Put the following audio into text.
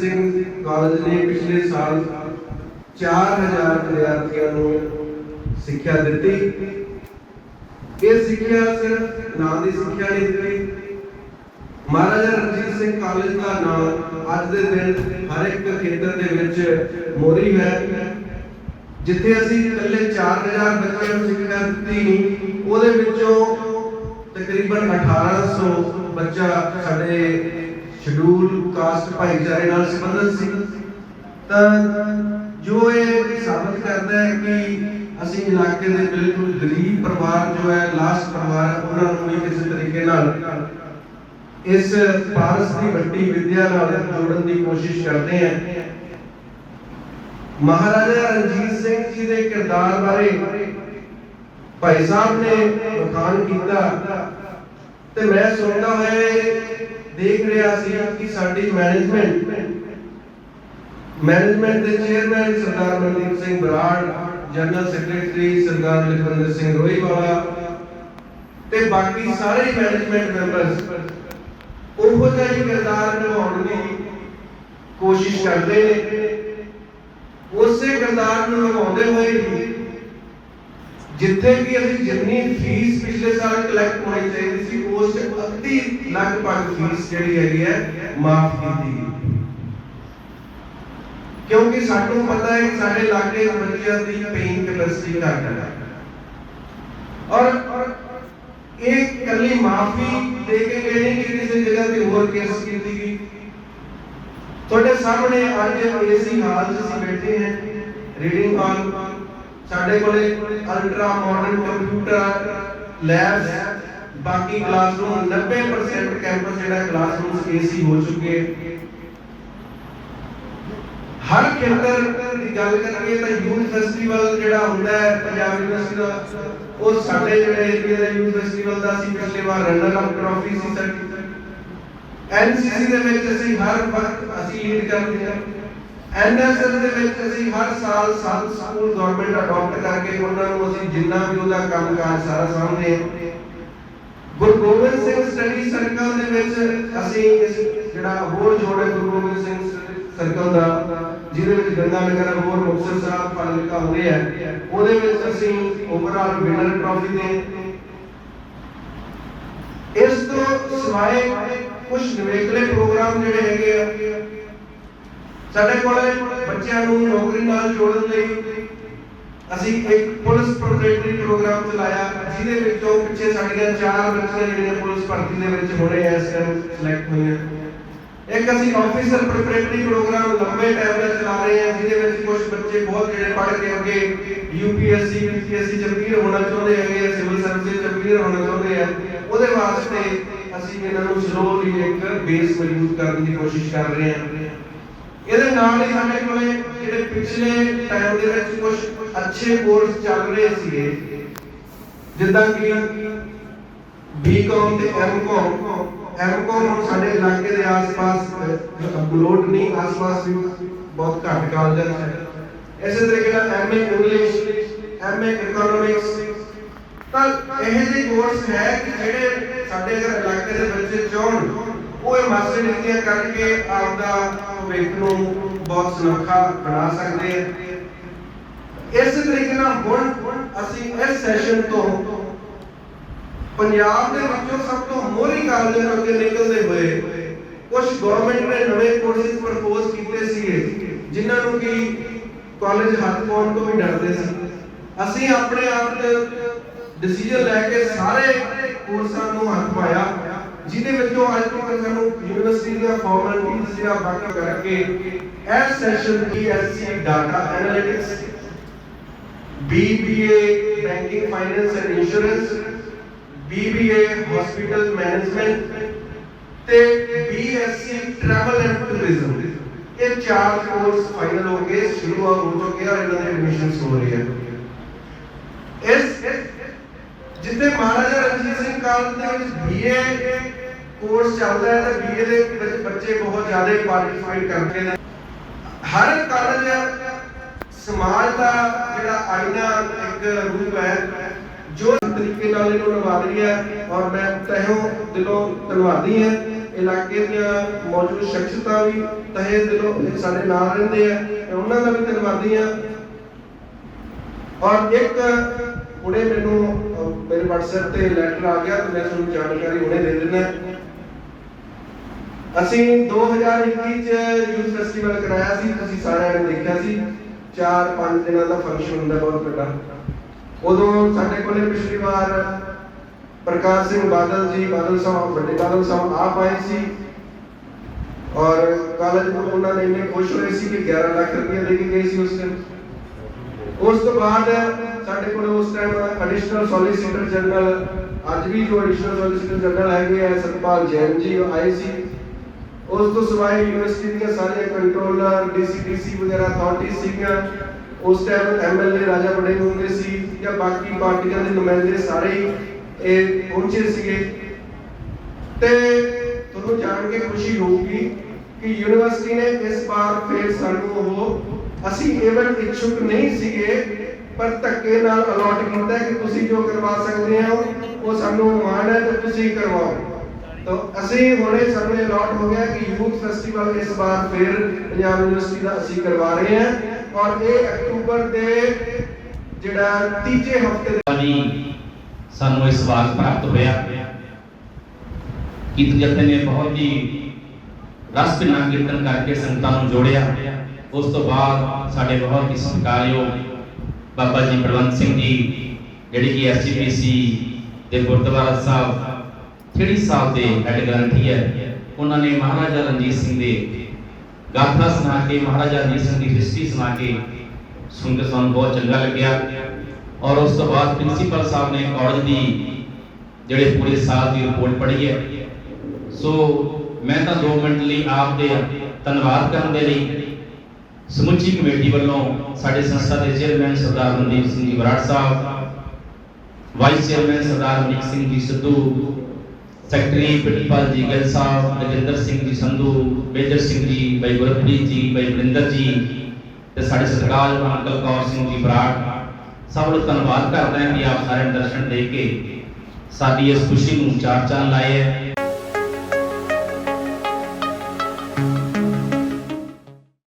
Singh college ਨੇ ਪਿਛਲੇ ਸਾਲ 4000 ਵਿਦਿਆਰਥੀਆਂ ਨੂੰ ਸਿੱਖਿਆ ਦਿੱਤੀ। ਇਹ ਸਿੱਖਿਆ ਸਿਰਫ ਨਾਂ ਦੀ ਸਿੱਖਿਆ ਨਹੀਂ ਦਿੱਤੀ। ਮਹਾਰਾਜਾ ਰਣਜੀਤ ਸਿੰਘ ਕਾਲਜ ਦਾ ਨਾਮ ਅੱਜ ਦੇ ਦਿਨ ਹਰ ਇੱਕ ਖੇਤਰ ਦੇ ਵਿੱਚ ਮੋਰੀ ਹੈ। ਜਿੱਥੇ ਅਸੀਂ ਇਕੱਲੇ 4000 ਬੱਚਿਆਂ ਨੂੰ ਸਿੱਖਿਆ ਦਿੱਤੀ ਨਹੀਂ, ਉਹਦੇ ਵਿੱਚੋਂ ਤਕਰੀਬਨ 1800 ਬੱਚਾ ਸਾਡੇ ਸ਼ਡਿਊਲ ਕਾਸਟ ਭਾਈਚਾਰੇ ਨਾਲ ਸੰਬੰਧਿਤ ਸੀ। ਤਾਂ ਜੋ ਇਹ ਸਾਬਤ ਕਰਦਾ ਹੈ ਕਿ ਅਸੀਂ ਇਲਾਕੇ ਦੇ ਬਿਲਕੁਲ ਗਰੀਬ ਪਰਿਵਾਰ ਜੋ ਹੈ ਲਾਸਟ ਪਰਿਵਾਰ ਉਹਨਾਂ ਨੂੰ ਵੀ ਕਿਸੇ ਤਰੀਕੇ ਨਾਲ ਇਸ ਪਾਰਸ ਦੀ ਵੱਡੀ ਵਿਦਿਆ ਨਾਲ ਜੋੜਨ ਦੀ ਕੋਸ਼ਿਸ਼ ਕਰਦੇ ਹਾਂ। ਮਹਾਰਾਜਾ ਰਣਜੀਤ ਸਿੰਘ ਜੀ ਦੇ ਕਿਰਦਾਰ ਬਾਰੇ ਭਾਈ ਸਾਹਿਬ ਨੇ ਬਖਾਨ ਕੀਤਾ। ਤੇ ਮੈਂ ਸੁਣਦਾ ਹੋਇਆ ਦੇਖ ਰਿਹਾ ਸੀ ਕਿ ਸਾਡੀ ਮੈਨੇਜਮੈਂਟ ਮੈਨੇਜਮੈਂਟ ਦੇ chairman Sardar Mandeep Singh Brar general secretary Sardar Lakhwinder Singh Rohiwala ਤੇ ਬਾਕੀ ਸਾਰੇ ਮੈਨੇਜਮੈਂਟ ਮੈਂਬਰਸ ਉਹੋ ਜਿਹਾ ਹੀ ਕਿਰਦਾਰ ਨਿਭਾਉਣ ਦੀ ਕੋਸ਼ਿਸ਼ ਕਰਦੇ ਨੇ। ਉਸੇ ਕਿਰਦਾਰ ਨੂੰ ਨਿਭਾਉਂਦੇ ਹੋਏ ਜਿੱਥੇ ਵੀ ਅਸੀਂ ਜਿੰਨੀ ਫੀਸ ਪਿਛਲੇ ਸਾਲ ਕਲੈਕਟ ਹੋਣੀ ਚਾਹੀਦੀ ਸੀ, ਉਸ ਚ ਅੱਧੀ ਲਗਭਗ ਫੀਸ ਜਿਹੜੀ ਹੈਗੀ ਹੈ, ਮਾਫ ਕੀਤੀ ਗਈ। ਕਿਉਂਕਿ ਸਾਨੂੰ ਪਤਾ ਹੈ ਕਿ ਸਾਡੇ ਇਲਾਕੇ ਦੇ ਬੱਚਿਆਂ ਦੀ ਪੇਇੰਗ ਕੈਪੈਸਿਟੀ ਘੱਟ ਹੈ। ਔਰ ਇਹ ਕੱਲੀ ਮਾਫੀ ਦੇ ਕੇ ਗਏ ਨਹੀਂ ਕਿ ਕਿਸੇ ਜਗ੍ਹਾ ਤੇ ਹੋਰ ਕੇਸ ਕੀਤੀ ਗਈ। ਤੁਹਾਡੇ ਸਾਹਮਣੇ ਅੱਜ ਏਸੀ ਹਾਲ 'ਚ ਅਸੀਂ ਬੈਠੇ ਹਾਂ ਰੀਡਿੰਗ ਹਾਲ ਸਾਡੇ ਕੋਲੇ ਅਲਟਰਾ ਮਾਡਰਨ ਕੰਪਿਊਟਰ ਲੈਬਸ ਬਾਕੀ ਕਲਾਸਰੂਮ 90% ਕੈਂਪਸ ਜਿਹੜਾ ਕਲਾਸਰੂਮ ਏਸੀ ਹੋ ਚੁੱਕੇ ਹਰ ਖੇਤਰ ਦੀ ਗੱਲ ਕਰੀਏ ਤਾਂ ਯੂਥ ਫੈਸਟੀਵਲ ਜਿਹੜਾ ਹੁੰਦਾ ਹੈ, ਪੰਜਾਬ ਯੂਨੀਵਰਸਿਟੀ ਦਾ, ਉਹ ਸਾਡੇ ਜਿਹੜੇ ਏਰੀਆ ਦਾ ਯੂਥ ਫੈਸਟੀਵਲ ਦਾ ਸੀ ਪਿਛਲੇ ਵਾਰ ਰਨਰ ਅਪ ਟਰਾਫੀ ਸੀ ਸਾਡੀ ਐਨਸੀਸੀ ਦੇ ਵਿੱਚ ਅਸੀਂ ਹਰ ਵਕਤ ਅਸੀਂ ਲੀਡ ਕਰਦੇ ਹਾਂ। ਐਨਐਸਐਸ ਦੇ ਵਿੱਚ ਅਸੀਂ ਹਰ ਸਾਲ ਸੱਤ ਸਕੂਲ ਗਵਰਨਮੈਂਟ ਅਡਾਪਟ ਕਰਕੇ ਉਹਨਾਂ ਨੂੰ ਅਸੀਂ ਜਿੰਨਾ ਵੀ ਉਹਦਾ ਕੰਮਕਾਜ ਸਾਰਾ ਸਾਹਮਣੇ ਗੁਰੂ ਗੋਬਿੰਦ ਸਿੰਘ ਸਟੱਡੀ ਸਰਕਲ ਦੇ ਵਿੱਚ ਅਸੀਂ ਇਸ ਜਿਹੜਾ ਹੋਰ ਜੋੜੇ ਗੁਰੂ ਗੋਬਿੰਦ ਸਿੰਘ ਸਰਕਲ ਦਾ, ਜਿਹਦੇ ਵਿੱਚ ਗੰਗਾ ਨਗਰ ਹੋਰ ਮੁਕਤਸਰ ਸਾਹਿਬ ਫਾਜ਼ਿਲਕਾ ਹੁੰਦੇ ਆ ਉਹਦੇ ਵਿੱਚ ਅਸੀਂ ਓਵਰਆਲ ਵਿਨਰ ਟਰਾਫੀ ਦੇ। ਇਸ ਤੋਂ ਸਿਵਾਏ ਕੁਝ ਨਿਵੇਕਲੇ ਪ੍ਰੋਗਰਾਮ ਜਿਹੜੇ ਹੈਗੇ ਆ ਸਾਡੇ ਕੋਲੇ ਬੱਚਿਆਂ ਨੂੰ ਨੌਕਰੀ ਨਾਲ ਜੋੜਨ ਲਈ ਅਸੀਂ ਇੱਕ ਪੁਲਿਸ ਪ੍ਰੋਟੈਕਟਰੀ ਪ੍ਰੋਗਰਾਮ ਚਲਾਇਆ, ਜਿਹਦੇ ਵਿੱਚੋਂ ਪਿੱਛੇ ਸਾਡੀਆਂ ਚਾਰ ਬੱਚੀਆਂ ਜਿਹੜੀਆਂ ਪੁਲਿਸ ਭਰਤੀ ਦੇ ਵਿੱਚ ਹੋਣੇ ਇਸ ਟਾਈਮ ਸਿਲੈਕਟ ਹੋਈਆਂ। ਇੱਕ ਅਸੀਂ ਆਫੀਸਰ ਪ੍ਰੋਟੈਕਟਰੀ ਪ੍ਰੋਗਰਾਮ ਲੰਬੇ ਟਾਈਮ ਦਾ ਚਲਾ ਰਹੇ ਹਾਂ ਜਿਹਦੇ ਵਿੱਚ ਕੁਝ ਬੱਚੇ ਬਹੁਤ ਜਿਹੜੇ ਪੜ੍ਹ ਕੇ ਅੱਗੇ ਯੂਪੀਐਸਸੀ ਪੀਪੀਐਸਸੀ ਚ ਅਪੀਅਰ ਹੋਣਾ ਚਾਹੁੰਦੇ ਹੈਗੇ ਆ ਸਿਵਲ ਸਰਵਿਸ ਚ ਅਪੀਅਰ ਹੋਣਾ ਚਾਹੁੰਦੇ ਆ, ਉਹਦੇ ਵਾਸਤੇ ਅਸੀਂ ਇਹਨਾਂ ਨੂੰ ਸਲੋਲੀ ਇੱਕ ਬੇਸ ਮਜ਼ਬੂਤ ਕਰਨ ਦੀ ਕੋਸ਼ਿਸ਼ ਕਰ ਰਹੇ ਹਾਂ ਇਹਦੇ ਨਾਲ ਹੀ ਸਾਡੇ ਕੋਲੇ ਜਿਹੜੇ ਪਿਛਲੇ ਟਾਈਮ ਦੇ ਵਿੱਚ ਕੁਝ ਅੱਛੇ ਕੋਰਸ ਚੱਲ ਰਹੇ ਸੀਗੇ, ਜਿੱਦਾਂ ਕਿ ਬੀਕਾਮ ਤੇ ਐਮਕਾਮ ਐਮਕਾਮ ਹੁਣ ਸਾਡੇ ਇਲਾਕੇ ਦੇ ਆਸ-ਪਾਸ ਬਲੋਟ ਨਹੀਂ, ਆਸ-ਪਾਸ ਵੀ ਬਹੁਤ ਘੱਟ ਕਾਲਜਾਂ ਹੈ ਇਸੇ ਤਰੀਕੇ ਨਾਲ ਐਮਏ ਇੰਗਲਿਸ਼ ਐਮਏ ਇਕਨੋਮਿਕਸ ਤਾਂ ਇਹ ਜਿਹੇ ਕੋਰਸ ਹੈ ਕਿ ਜਿਹੜੇ ਸਾਡੇ ਅਗਰ ਇਲਾਕੇ ਦੇ ਬੱਚੇ ਚਾਹਣ, ਉਹ ਇਹ ਮਾਸਟਰ ਡਿਗਰੀਆਂ ਕਰਕੇ ਆਪਦਾ ਭਵਿੱਖ ਨੂੰ ਬਹੁਤ ਸੁਨੱਖਾ ਬਣਾ ਸਕਦੇ ਆ। ਇਸ ਤਰੀਕੇ ਨਾਲ ਹੁਣ ਅਸੀਂ ਇਸ ਸੈਸ਼ਨ ਤੋਂ ਪੰਜਾਬ ਦੇ ਵਿੱਚੋਂ ਸਭ ਤੋਂ ਮੋਹਰੀ ਕਾਲਜਾਂ ਅੱਗੇ ਨਿਕਲਦੇ ਹੋਏ ਕੁਝ ਗਵਰਨਮੈਂਟ ਨੇ ਨਵੇਂ ਕੋਰਸਿਸ ਪ੍ਰਪੋਜ਼ ਕੀਤੇ ਸੀਗੇ, ਜਿਨ੍ਹਾਂ ਨੂੰ ਕਿ ਕਾਲਜ ਹੱਥ ਪਾਉਣ ਤੋਂ ਵੀ ਡਰਦੇ ਸੀ। ਅਸੀਂ ਆਪਣੇ ਆਪ ਤੇ ਡਿਸੀਜਨ ਲੈ ਕੇ ਸਾਰੇ ਕੋਰਸਾਂ ਨੂੰ ਹੱਥ ਪਾਇਆ। ਜਿਹਦੇ ਵਿੱਚੋਂ ਅੱਜ ਤੱਕ ਸਾਨੂੰ ਯੂਨੀਵਰਸਿਟੀ ਦੀਆਂ ਫਾਰਮੈਲਿਟੀਆਂ ਜਿਹੜਾ ਬਾਕੀ ਕਰਕੇ ਇਸ session the SC data analytics BBA banking finance and insurance BBA hospital management ਤੇ BSc ਟਰੈਵਲ ਐਂਡ ਟੂਰਿਜ਼ਮ ਇਹ ਚਾਰ ਕੋਰਸ ਫਾਈਨਲ ਹੋ ਗਏ ਸ਼ੁਰੂ ਹੋ ਚੁੱਕੇ ਆ ਇਹਨਾਂ ਦੇ ਐਡਮਿਸ਼ਨਸ ਹੋ ਰਹੇ ਆ ਇਸ ਜਿੱਥੇ ਮਹਾਰਾਜਾ ਰਣਜੀਤ ਸਿੰਘ ਕਾਲਜ ਦੇ ਵਿੱਚ BA ਕੋਰਸ ਚੱਲਦਾ ਹੈ, ਤਾਂ BA ਦੇ ਵਿੱਚ ਬੱਚੇ ਬਹੁਤ ਜ਼ਿਆਦਾ ਪਾਰਟਿਸਿਪੇਟ ਕਰਦੇ ਨੇ। ਹਰ ਕਾਲਜ ਸਮਾਜ ਦਾ ਜਿਹੜਾ ਆਇਨਾ ਇੱਕ ਰੂਪ ਹੈ, ਜੋ ਤਰੀਕੇ ਨਾਲ ਇਹਨੂੰ ਨਿਭਾ ਰਹੀ ਹੈ, ਔਰ ਮੈਂ ਤਹਿੋਂ ਦਿਲੋਂ ਧੰਨਵਾਦੀ ਹਾਂ। ਇਲਾਕੇ ਦੀਆਂ ਮੌਜੂਦ ਸ਼ਖਸੀਅਤਾਂ ਵੀ ਤਹਿ ਦਿਲੋਂ ਸਾਡੇ ਨਾਲ ਰਹਿੰਦੇ ਆ ਉਹਨਾਂ ਦਾ ਵੀ ਧੰਨਵਾਦੀ ਹਾਂ। ਔਰ ਇੱਕ ਹੁਣੇ ਮੈਨੂੰ ਮੇਰੇ WhatsApp ਤੇ ਲੈਟਰ ਆ ਗਿਆ ਤੇ ਮੈਂ ਤੁਹਾਨੂੰ ਜਾਣਕਾਰੀ ਹੁਣੇ ਦੇ ਦਿੰਦਾ। ਅਸੀਂ 2021 ਚ ਯੂਥ ਫੈਸਟੀਵਲ ਕਰਾਇਆ ਸੀ ਤੁਸੀਂ ਸਾਰਿਆਂ ਨੇ ਦੇਖਿਆ ਸੀ। 4-5 ਦਿਨਾਂ ਦਾ ਫੰਕਸ਼ਨ ਹੁੰਦਾ ਬਹੁਤ ਵੱਡਾ। ਉਦੋਂ ਸਾਡੇ ਕੋਲੇ ਪਿਛਲੀ ਵਾਰ ਪ੍ਰਕਾਸ਼ ਸਿੰਘ ਬਾਦਲ ਜੀ, ਬਾਦਲ ਸਾਹਿਬ, ਵੱਡੇ ਬਾਦਲ ਸਾਹਿਬ ਆਪ ਆਏ ਸੀ। ਔਰ ਕਾਲਜ ਨੂੰ ਉਹਨਾਂ ਨੇ ਇੰਨੇ ਖੁਸ਼ ਹੋਏ ਸੀ ਕਿ 11 ਲੱਖ ਰੁਪਏ ਦੇ ਕੇ ਗਏ ਸੀ ਉਸ ਦਿਨ। ਉਸ ਤੋਂ ਬਾਅਦ ਸਾਡੇ ਕੋਲ ਉਸ ਟਾਈਮ ਐਡੀਸ਼ਨਲ ਸੋਲਿਸਿਟਰ ਜਨਰਲ ਅੱਜ ਵੀ ਜੋ ਐਡੀਸ਼ਨਲ ਸੋਲਿਸਿਟਰ ਜਨਰਲ ਹੈਗੇ ਆ ਸਤਪਾਲ ਜੈਨ ਜੀ ਆਏ ਸੀ। ਉਸ ਤੋਂ ਸਿਵਾਏ ਯੂਨੀਵਰਸਿਟੀ ਦੀਆਂ ਸਾਰੀਆਂ ਕੰਟਰੋਲਰ ਡੀਸੀਡੀਸੀ ਵਗੈਰਾ ਅਥਾਰਟੀ ਸੀਗੀਆਂ। ਉਸ ਟਾਈਮ ਐਮਐਲਏ ਰਾਜਾ ਬੜੇ ਹੁੰਦੇ ਸੀ ਜਾਂ ਬਾਕੀ ਪਾਰਟੀਆਂ ਦੇ ਨੁਮਾਇੰਦੇ ਸਾਰੇ ਇਹ ਪਹੁੰਚੇ ਸੀਗੇ। ਤੇ ਤੁਹਾਨੂੰ ਜਾਣ ਕੇ ਖੁਸ਼ੀ ਹੋਊਗੀ ਕਿ ਯੂਨੀਵਰਸਿਟੀ ਨੇ ਇਸ ਵਾਰ ਫੇਰ ਸਾਨੂੰ ਉਹ ਅਸੀਂ ਏਵਨ ਇਛੁਕ ਨਹੀਂ ਸੀਗੇ, ਪਰ ਧੱਕੇ ਨਾਲ ਅਲਾਟ ਕੀਤਾ ਕਿ ਤੁਸੀਂ ਜੋ ਕਰਵਾ ਸਕਦੇ ਹੋ, ਉਹ ਸਾਨੂੰ ਮਾਣ ਹੈ ਤੇ ਤੁਸੀਂ ਕਰਵਾਓ। ਤਾਂ ਅਸੀਂ ਹੁਣੇ ਸਾਨੂੰ ਅਲਾਟ ਹੋ ਗਿਆ ਕਿ ਯੂਥ ਫੈਸਟੀਵਲ ਇਸ ਵਾਰ ਫੇਰ ਪੰਜਾਬ ਯੂਨੀਵਰਸਿਟੀ ਦਾ ਅਸੀਂ ਕਰਵਾ ਰਹੇ ਹਾਂ ਔਰ ਇਹ ਅਕਤੂਬਰ ਦੇ ਜਿਹੜਾ ਤੀਜੇ ਹਫ਼ਤੇ ਦੇ ਸਾਨੂੰ ਇਸ ਵਾਰ ਪ੍ਰਾਪਤ ਹੋਇਆ ਕੀਰਤਨ ਨੇ ਬਹੁਤ ਹੀ ਰਸ ਭਿੰਨਾ ਕੀਰਤਨ ਕਰਕੇ ਸੰਗਤਾਂ ਨੂੰ ਜੋੜਿਆ। ਉਸ ਤੋਂ ਬਾਅਦ ਸਾਡੇ ਬਹੁਤ ਹੀ ਸਤਿਕਾਰਯੋਗ ਬਾਬਾ ਜੀ ਬਲਵੰਤ ਸਿੰਘ ਜੀ, ਜਿਹੜੀ ਕਿ ਐਸਜੀਪੀਸੀ ਦੇ ਗੁਰਦੁਆਰਾ ਸਾਹਿਬ ਥਿੜੀ ਸਾਹਿਬ ਦੇ ਹੈਡ ਗ੍ਰੰਥੀ ਹੈ, ਉਹਨਾਂ ਨੇ ਮਹਾਰਾਜਾ ਰਣਜੀਤ ਸਿੰਘ ਦੇ ਗਾਥਾ ਸੁਣਾ ਕੇ, ਮਹਾਰਾਜਾ ਰਣਜੀਤ ਸਿੰਘ ਦੀ ਹਿਸਟਰੀ ਸੁਣਾ ਕੇ ਸੁਣ ਕੇ ਸਾਨੂੰ ਬਹੁਤ ਚੰਗਾ ਲੱਗਿਆ। ਔਰ ਉਸ ਤੋਂ ਬਾਅਦ ਪ੍ਰਿੰਸੀਪਲ ਸਾਹਿਬ ਨੇ ਕਾਲਜ ਦੀ ਜਿਹੜੇ ਪੂਰੇ ਸਾਲ ਦੀ ਰਿਪੋਰਟ ਪੜ੍ਹੀ ਹੈ। ਸੋ ਮੈਂ ਤਾਂ 2 ਮਿੰਟ ਲਈ ਆਪ ਦੇ ਧੰਨਵਾਦ ਕਰਨ ਦੇ ਲਈ ਸਮੁੱਚੀ ਕਮੇਟੀ ਵੱਲੋਂ ਸਾਡੇ ਸੰਸਥਾ ਦੇ chairman Sardar Mandeep Singh ji Brar Sahib vice chairman Sardar Manik Singh ji Sidhu secretary principal ਜੀ ਗਿੱਲ ਸਾਹਿਬ ਰਜਿੰਦਰ ਸਿੰਘ ਜੀ ਸੰਧੂ, ਮੇਜਰ ਸਿੰਘ ਜੀ ਬਾਈ ਗੁਰਪ੍ਰੀਤ ਜੀ, ਬਾਈ ਵਰਿੰਦਰ ਜੀ ਤੇ ਸਾਡੇ ਸਰਕਾਰ ਅੰਕਲ ਕੌਰ ਸਿੰਘ ਜੀ ਬਰਾੜ ਸਭ ਨੂੰ ਧੰਨਵਾਦ ਕਰਦਾ ਹਾਂ ਕਿ ਆਪ ਸਾਰਿਆਂ ਨੇ ਦਰਸ਼ਨ ਦੇ ਕੇ ਸਾਡੀ ਇਸ ਖੁਸ਼ੀ ਨੂੰ ਚਾਰ ਚੰਨ ਲਾਏ ਹੈ।